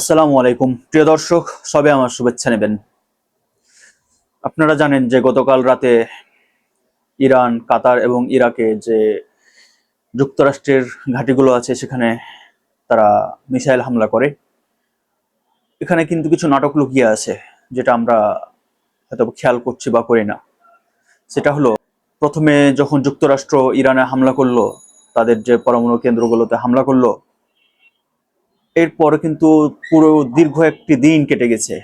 আসসালামু আলাইকুম। প্রিয় দর্শক সবে আমার শুভেচ্ছা নেবেন। আপনারা জানেন যে গতকাল রাতে ইরান, কাতার এবং ইরাকে যে যুক্তরাষ্ট্রের ঘাঁটিগুলো আছে, সেখানে তারা মিসাইল হামলা করে। এখানে কিন্তু কিছু নাটক লুকিয়ে আছে, যেটা আমরা হয়তো খেয়াল করছি বা করি না। সেটা হলো, প্রথমে যখন যুক্তরাষ্ট্র ইরানে হামলা করল, তাদের যে পরমাণু কেন্দ্রগুলোতে হামলা করল এরপর কিন্তু পুরো দীর্ঘ একটি দিন কেটে গেছে।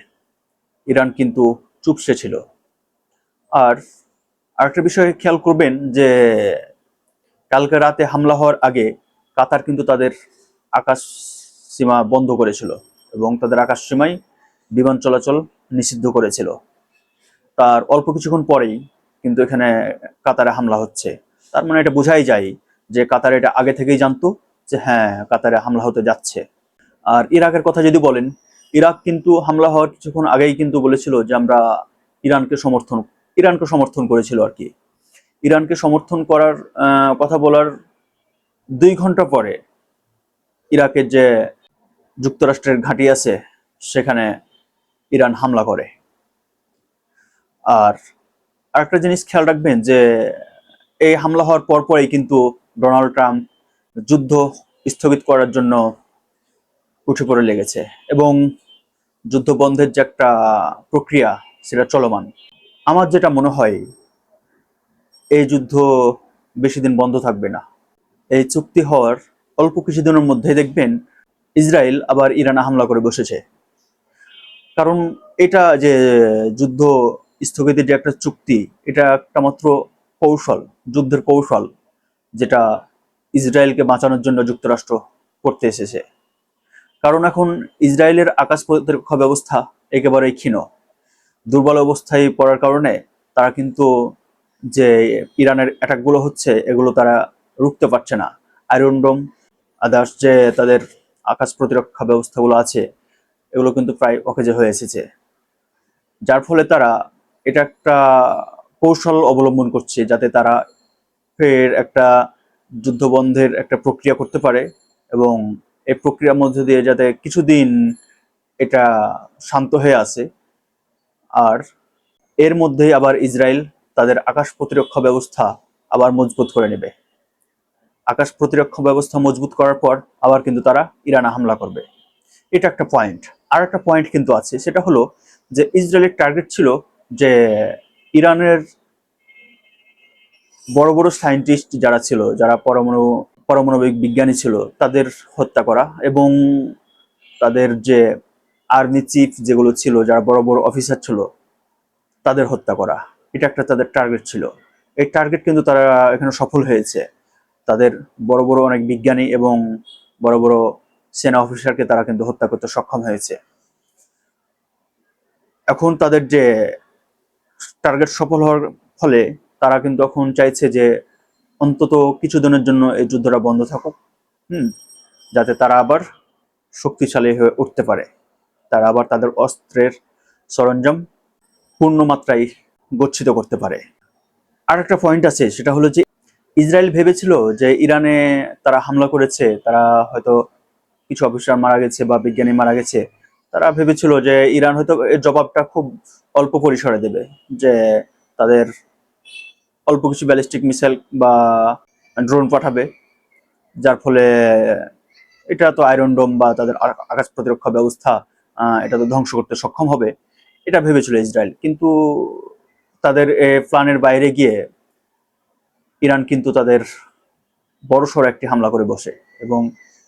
ইরান কিন্তু চুপসে ছিল। আর আরেকটা বিষয়ে খেয়াল করবেন যে, কালকে রাতে হামলা হওয়ার আগে কাতার কিন্তু তাদের আকাশ সীমা বন্ধ করেছিল এবং তাদের আকাশ সীমায় বিমান চলাচল নিষিদ্ধ করেছিল। তার অল্প কিছুক্ষণ পরেই কিন্তু এখানে কাতারে হামলা হচ্ছে। তার মানে এটা বোঝাই যায় যে কাতার এটা আগে থেকেই জানতো যে হ্যাঁ কাতারে হামলা হতে যাচ্ছে। আর ইরাকের কথা যদি বলেন, ইরাক কিন্তু হামলা হওয়ার কিছুক্ষণ আগেই কিন্তু বলেছিল যে আমরা ইরানকে সমর্থন ইরানকে সমর্থন করেছিল আর কি। ইরানকে সমর্থন করার কথা বলার দুই ঘণ্টা পরে ইরাকের যে যুক্তরাষ্ট্রের ঘাঁটি আছে, সেখানে ইরান হামলা করে। আর আরেকটা জিনিস খেয়াল রাখবেন যে, এই হামলা হওয়ার পর পরেই কিন্তু ডোনাল্ড ট্রাম্প যুদ্ধ স্থগিত করার জন্য উঠে পড়ে লেগেছে এবং যুদ্ধ বন্ধের যে একটা প্রক্রিয়া, সেটা চলমান। আমার যেটা মনে হয়, এই যুদ্ধ বেশি দিন বন্ধ থাকবে না। এই চুক্তি হওয়ার অল্প কিছুদিনের মধ্যে দেখবেন, ইসরায়েল আবার ইরানে হামলা করে বসেছে। কারণ এটা যে যুদ্ধ স্থগিতের যে একটা চুক্তি, এটা একটা মাত্র কৌশল, যুদ্ধের কৌশল, যেটা ইসরায়েলকে বাঁচানোর জন্য যুক্তরাষ্ট্র করতে এসেছে। কারণ এখন ইসরায়েলের আকাশ প্রতিরক্ষা ব্যবস্থা একেবারেই ক্ষীণ। দুর্বল অবস্থায় পড়ার কারণে তারা কিন্তু যে ইরানের অ্যাটাকগুলো হচ্ছে, এগুলো তারা রুখতে পারছে না। আয়রন ডোম আদার্স যে তাদের আকাশ প্রতিরক্ষা ব্যবস্থাগুলো আছে, এগুলো কিন্তু প্রায় অকেজে হয়ে এসেছে। যার ফলে তারা এটা একটা কৌশল অবলম্বন করছে যাতে তারা ফের একটা যুদ্ধবন্ধের একটা প্রক্রিয়া করতে পারে এবং এই প্রক্রিয়ার মধ্যে দিয়ে যাতে কিছুদিন এটা শান্ত হয়ে আসে আর এর মধ্যেই আবার ইসরায়েল তাদের আকাশ প্রতিরক্ষা ব্যবস্থা আবার মজবুত করে নেবে। আকাশ প্রতিরক্ষা ব্যবস্থা মজবুত করার পর আবার কিন্তু তারা ইরানে হামলা করবে। এটা একটা পয়েন্ট আর একটা পয়েন্ট কিন্তু আছে, সেটা হলো যে ইসরায়েলের টার্গেট ছিল যে ইরানের বড় বড় সায়েন্টিস্ট যারা ছিল, যারা পরমাণু পারমাণবিক বিজ্ঞানী ছিল, তাদের হত্যা করা এবং তাদের যে আর্মি চিফ যেগুলো ছিল, যারা বড় বড় অফিসার ছিল, তাদের হত্যা করা। এটা একটা তাদের টার্গেট ছিল। এই টার্গেট কিন্তু তারা এখানে সফল হয়েছে। তাদের বড় বড় অনেক বিজ্ঞানী এবং বড় বড় সেনা অফিসারকে তারা কিন্তু হত্যা করতে সক্ষম হয়েছে। এখন তাদের যে টার্গেট সফল হওয়ার ফলে তারা কিন্তু এখন চাইছে যে অন্তত কিছুদিনের জন্য এই যুদ্ধটা বন্ধ থাকুক, হুম, যাতে তারা আবার শক্তিশালী হয়ে উঠতে পারে। তারা আবার তাদের অস্ত্রের সরঞ্জাম পূর্ণ মাত্রায় গচ্ছিত করতে পারে। আর একটা পয়েন্ট আছে, সেটা হলো যে ইসরায়েল ভেবেছিল যে ইরানে তারা হামলা করেছে, তারা হয়তো কিছু অফিসার মারা গেছে বা বিজ্ঞানী মারা গেছে, তারা ভেবেছিল যে ইরান হয়তো জবাবটা খুব অল্প পরিসরে দেবে, যে তাদের অল্প কিছু ব্যালিস্টিক মিসাইল বা ড্রোন পাঠাবে, যার ফলে এটা তো আয়রন ডোম বা তাদের আকাশ প্রতিরক্ষা ব্যবস্থা এটা তো ধ্বংস করতে সক্ষম হবে। এটা ভেবেছিল ইসরায়েল। কিন্তু তাদের এ প্ল্যানের বাইরে গিয়ে ইরান কিন্তু তাদের বড়সড় একটি হামলা করে বসে এবং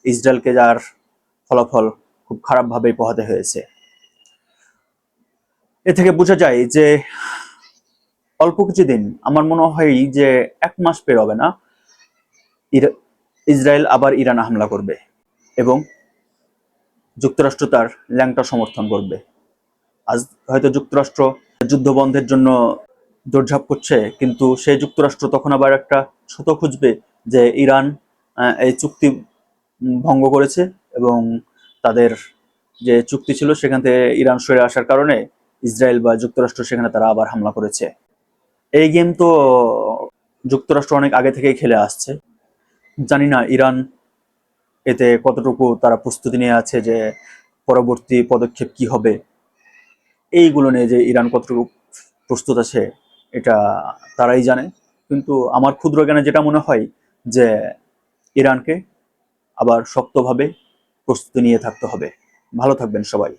ইসরায়েলকে যার ফলাফল খুব খারাপভাবেই পোহাতে হয়েছে। এ থেকে বোঝা যায় যে অল্প কিছুদিন আমার মনে হয় যে এক মাস পেরোবে না। ইসরায়েল আবার ইরান হামলা করবে এবং যুক্তরাষ্ট্র তার ল্যাংটা সমর্থন করবে। আজ হয়তো যুক্তরাষ্ট্র যুদ্ধ বন্ধের জন্য দৌড়ঝাঁপ করছে, কিন্তু সেই যুক্তরাষ্ট্র তখন আবার একটা ছোট খুঁজবে যে ইরান এই চুক্তি ভঙ্গ করেছে এবং তাদের যে চুক্তি ছিল সেখান থেকে ইরান সরে আসার কারণে ইসরায়েল বা যুক্তরাষ্ট্র সেখানে তারা আবার হামলা করেছে। এই গেম তো যুক্তরাষ্ট্র অনেক আগে থেকেই খেলে আসছে। জানি না ইরান এতে কতটুকু তারা প্রস্তুতি নিয়ে আছে যে পরবর্তী পদক্ষেপ কি হবে। এইগুলো নিয়ে যে ইরান কতটুকু প্রস্তুত আছে, এটা তারাই জানে। কিন্তু আমার ক্ষুদ্র জ্ঞানে যেটা মনে হয় যে ইরানকে আবার শক্তভাবে প্রস্তুতি নিয়ে থাকতে হবে। ভালো থাকবেন সবাই।